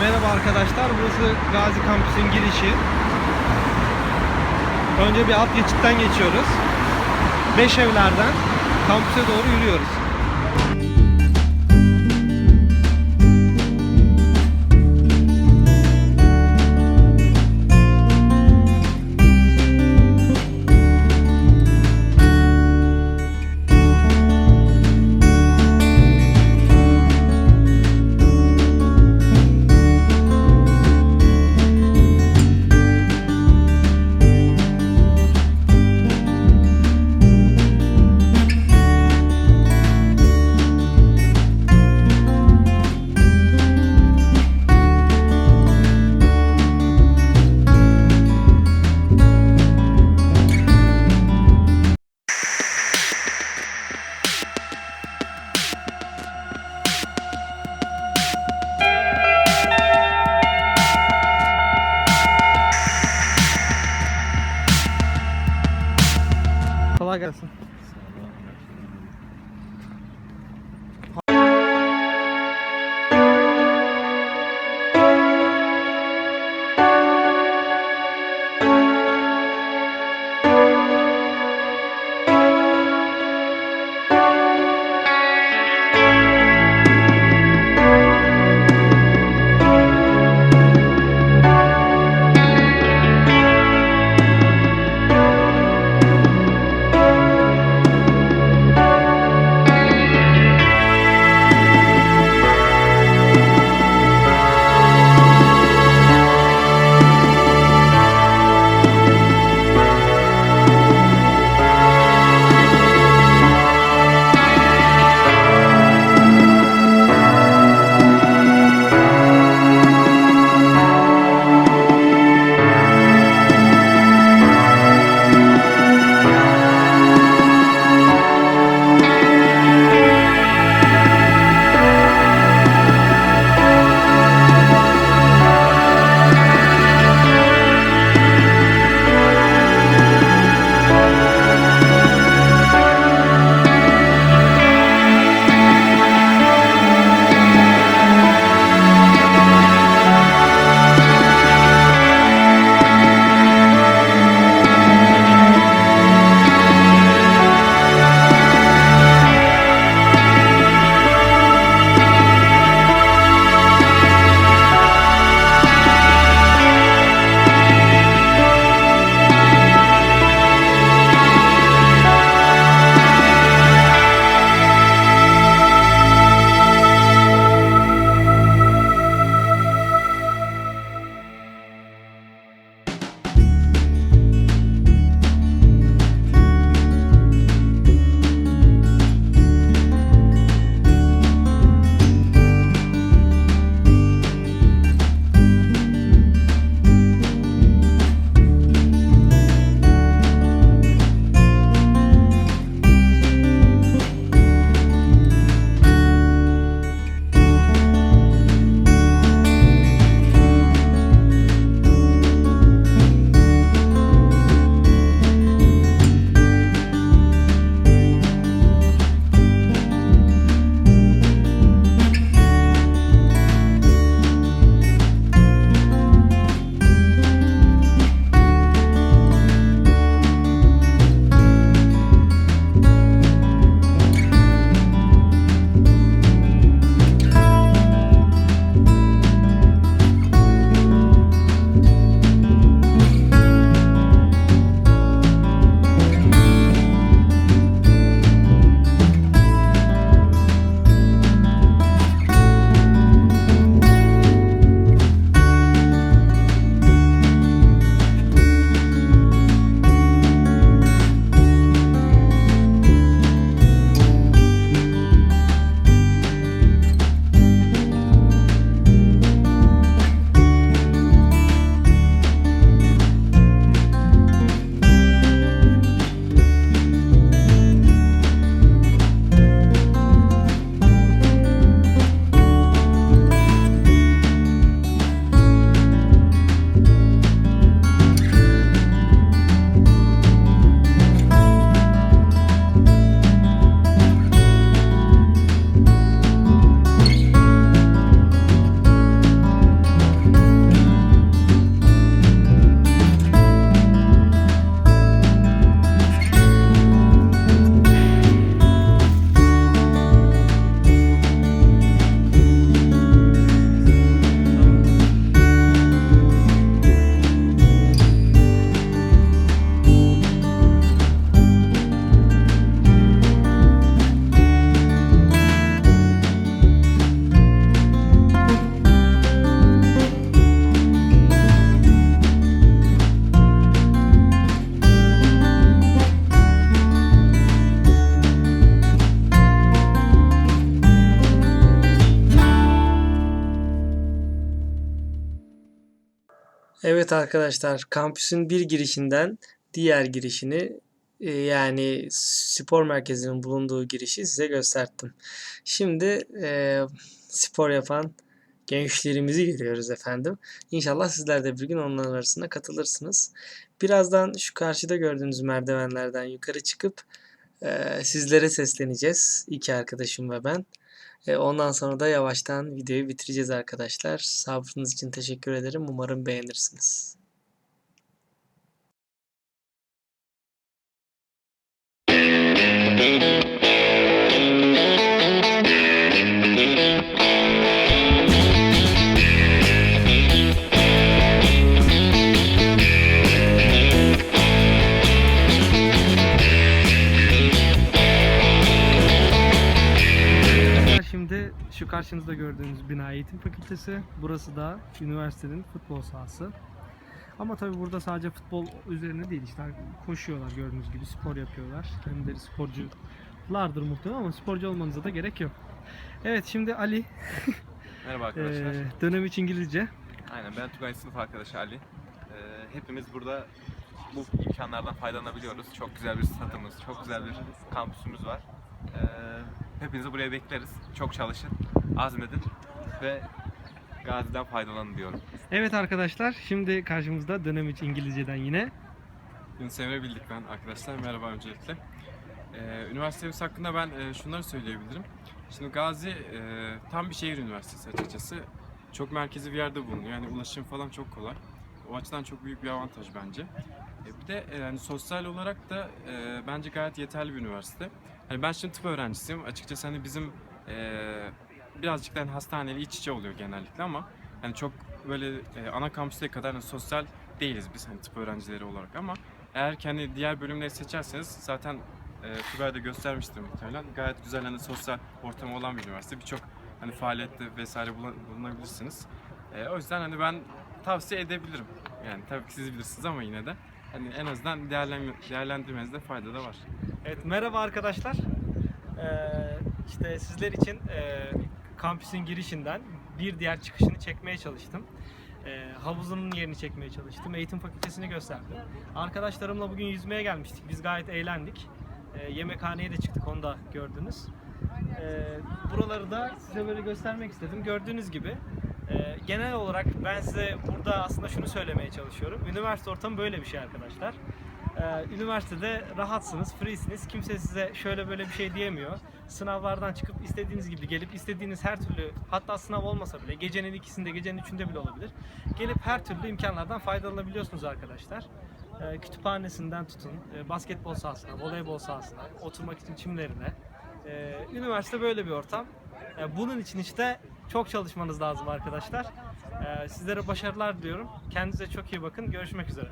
Merhaba arkadaşlar. Burası Gazi Kampüs'ün girişi. Önce bir alt geçitten geçiyoruz. Beş evlerden kampüse doğru yürüyoruz. Kolay gelsin. Evet arkadaşlar, kampüsün bir girişinden diğer girişini e, yani spor merkezinin bulunduğu girişi size gösterdim. Şimdi e, spor yapan gençlerimizi görüyoruz efendim. İnşallah sizler de bir gün onların arasına katılırsınız. Birazdan şu karşıda gördüğünüz merdivenlerden yukarı çıkıp e, sizlere sesleneceğiz. İki arkadaşım ve ben. Ondan sonra da yavaştan videoyu bitireceğiz arkadaşlar. Sabrınız için teşekkür ederim. Umarım beğenirsiniz. Arkadaşlar karşınızda gördüğünüz bina eğitim fakültesi. Burası da üniversitenin futbol sahası. Ama tabii burada sadece futbol üzerine değil işte koşuyorlar gördüğünüz gibi spor yapıyorlar. Kendileri sporculardır muhtemelen ama sporcu olmanıza da gerek yok. Evet şimdi Ali Merhaba arkadaşlar. eee, dönem 3 İngilizce. Aynen ben Tugay'ın sınıf arkadaşı Ali. Ee, hepimiz burada bu imkanlardan faydalanabiliyoruz. Çok güzel bir statımız, çok güzel bir kampüsümüz var. Ee, hepinizi buraya bekleriz. Çok çalışın, azmedin ve Gazi'den faydalanın diyorum. Evet arkadaşlar şimdi karşımızda dönem 3 İngilizceden yine. Yunus Emre Bildik ben arkadaşlar. Merhaba öncelikle. Ee, üniversitemiz hakkında ben e, şunları söyleyebilirim. Şimdi Gazi e, tam bir şehir üniversitesi açıkçası. Çok merkezi bir yerde bulunuyor. Yani ulaşım falan çok kolay. O açıdan çok büyük bir avantaj bence. E, bir de e, yani sosyal olarak da e, bence gayet yeterli bir üniversite. Hani ben şimdi tıp öğrencisiyim. Açıkçası hani bizim e, birazcık da hani hastaneli iç içe oluyor genellikle ama yani çok böyle e, ana kampüste kadar hani sosyal değiliz biz hani tıp öğrencileri olarak ama eğer kendi diğer bölümleri seçerseniz zaten e, Tugay da göstermiştir muhtemelen. Gayet güzel hani sosyal ortamı olan bir üniversite. Birçok hani faaliyette vesaire bulunabilirsiniz. E, o yüzden hani ben tavsiye edebilirim. Yani tabii ki siz bilirsiniz ama yine de hani en azından değerlen değerlendirmenizde fayda da var. Evet merhaba arkadaşlar. Ee, işte sizler için e, kampüsün girişinden bir diğer çıkışını çekmeye çalıştım. Ee, havuzunun yerini çekmeye çalıştım. Eğitim fakültesini gösterdim. Arkadaşlarımla bugün yüzmeye gelmiştik. Biz gayet eğlendik. Ee, yemekhaneye de çıktık onu da gördünüz. Ee, buraları da size böyle göstermek istedim. Gördüğünüz gibi e, genel olarak ben size burada aslında şunu söylemeye çalışıyorum. Üniversite ortamı böyle bir şey arkadaşlar. Ee, üniversitede rahatsınız, freesiniz. Kimse size şöyle böyle bir şey diyemiyor. Sınavlardan çıkıp istediğiniz gibi gelip istediğiniz her türlü hatta sınav olmasa bile gecenin ikisinde, gecenin üçünde bile olabilir. Gelip her türlü imkanlardan faydalanabiliyorsunuz arkadaşlar. Ee, kütüphanesinden tutun, e, basketbol sahasına, voleybol sahasına, oturmak için çimlerine. Ee, üniversite böyle bir ortam. Bunun için işte çok çalışmanız lazım arkadaşlar. Sizlere başarılar diliyorum. Kendinize çok iyi bakın. Görüşmek üzere.